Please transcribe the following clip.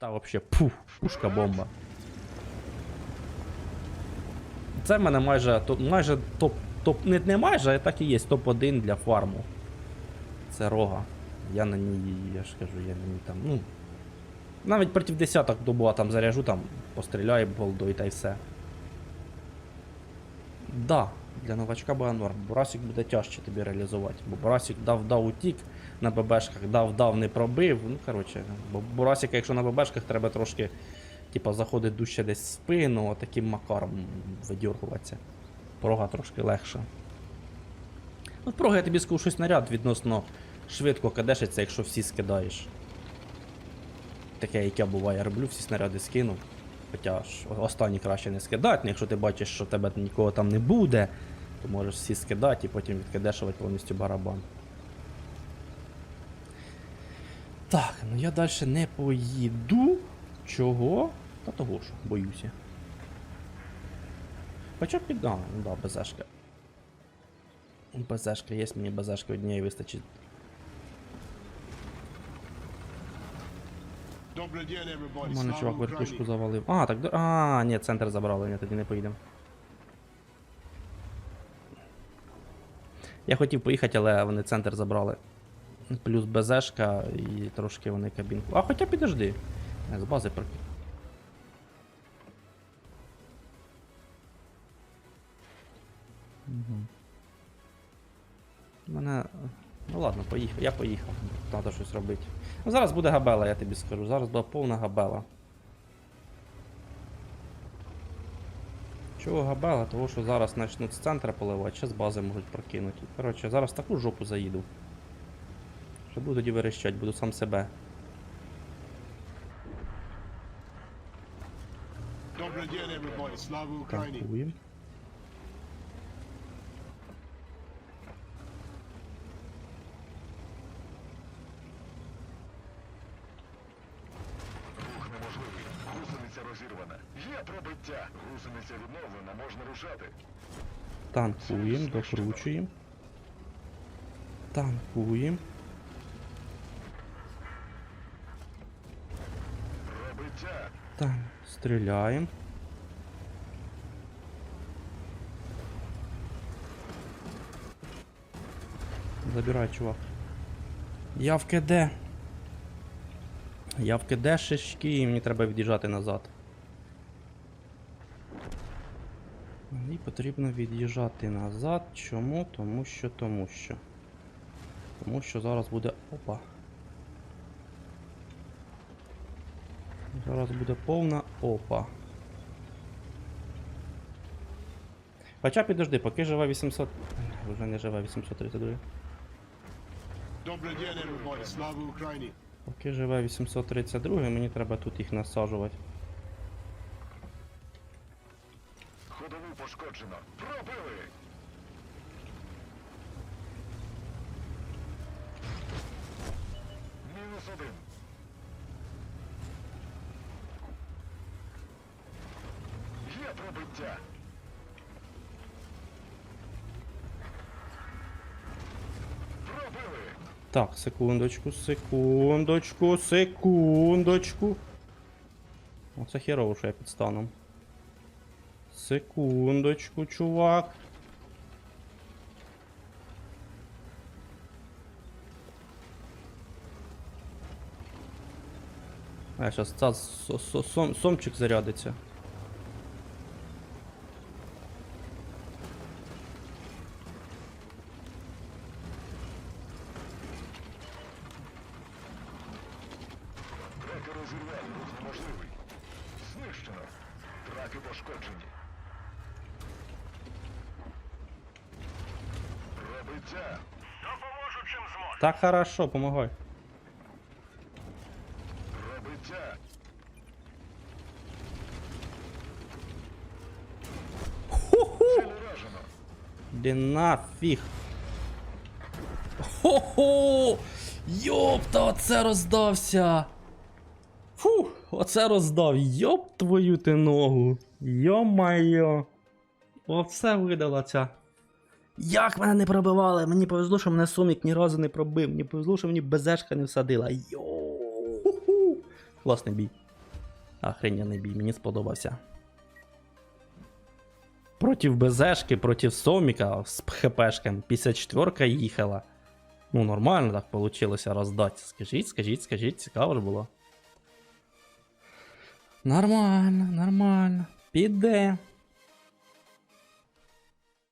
Та вообще пух, пушка бомба. Це в мене майже майже топ, топ, не, не майже, а так і є топ-1 для фарму. Це рога. Я на ній, я ж кажу, я на ній там, ну. Навіть проти десяток добула там заряжу, там постріляю голдою та й все. Да, для новачка буде норм. Бурасик буде тяжче тобі реалізувати. Бо Бурасик дав-дав утік на ББшках, дав-дав не пробив. Ну, коротше, бо Бурасика, якщо на ББшках, треба трошки, типа, заходить дужче десь в спину, таким макаром видіргуватися. Прога трошки легша. Ну, прога, я тобі скажу, щось наряд відносно швидко кадешиться, якщо всі скидаєш. Таке, як я буває, роблю, всі снаряди скину. Хоча ж останні краще не скидати, якщо ти бачиш, що тебе нікого там не буде, то можеш всі скидати і потім відкидешувати повністю барабан. Так, ну я далі не поїду. Чого? Та того ж, боюся. Хоча б під. Ну да, БЗшка. БЗшка є, мені БЗшки однієї вистачить. Добрый день, everybody. У мене чувак вертушку завалив. А, так. до- А, ні, центр забрали, ні, тоді не поїдемо. Я хотів поїхати, але вони центр забрали. Плюс БЗшка і трошки вони кабінку. А хоча підожди. З бази прокинь. Угу. Мене. Ну ладно, поїхав. Я поїхав. Треба щось робити. Ну, зараз буде габела, я тобі скажу. Зараз буде повна габела. Чого габела? Того що зараз почнуть з центра поливати, ще з бази можуть прокинути. Коротше, зараз таку жопу заїду. Що буду тоді верещать, буду сам себе. Добрый день, everybody. Слава Україні. Танкуємо. Рух неможливий. Гусениця розірвана. Є пробиття. Гусениця відновлена, можна рушати. Танкуємо, докручуємо. Танкуємо. Пробиття. Так, стріляємо. Забирай, чувак. Я в КД. Я в КД шишки і мені треба від'їжджати назад. Мені потрібно від'їжджати назад. Чому? Тому що, тому що. Тому що зараз буде. Опа. Зараз буде повна опа. Хоча підожди, поки живе 800. Вже не живе 832. Добрий день. Слава Україні. Поки живе 832, мені треба тут їх насаджувати. Пробили. Мінус один. Є пробиття. Так, секундочку, секундочку, секундочку. Оце херово, що я під станом. Секундочку, чувак. А, зараз ця со- со- сом, сомчик зарядиться. Траки розірвали, рух неможливий. Знищено. Траки пошкоджені. Пробиття. Допоможу чим зможу. Так хорошо, помагай. Пробиття. Уражено. Де нафіг. Хо-хо! Йопта, оце роздався. Фух, оце роздав. Йоп твою ти ногу. Йо-майо. Оце видала ця. Як мене не пробивали? Мені повезло, що мене сумік ні разу не пробив. Мені повезло, що мені безешка не всадила. Йо. Ху-ху. Класний бій. Охрененний бій, мені сподобався. Проти БЗшки, проти Соміка з ХПшком 54-ка їхала. Ну, нормально так вийшло роздати. Скажіть, скажіть, скажіть, цікаво ж було. Нормально, нормально. Піде.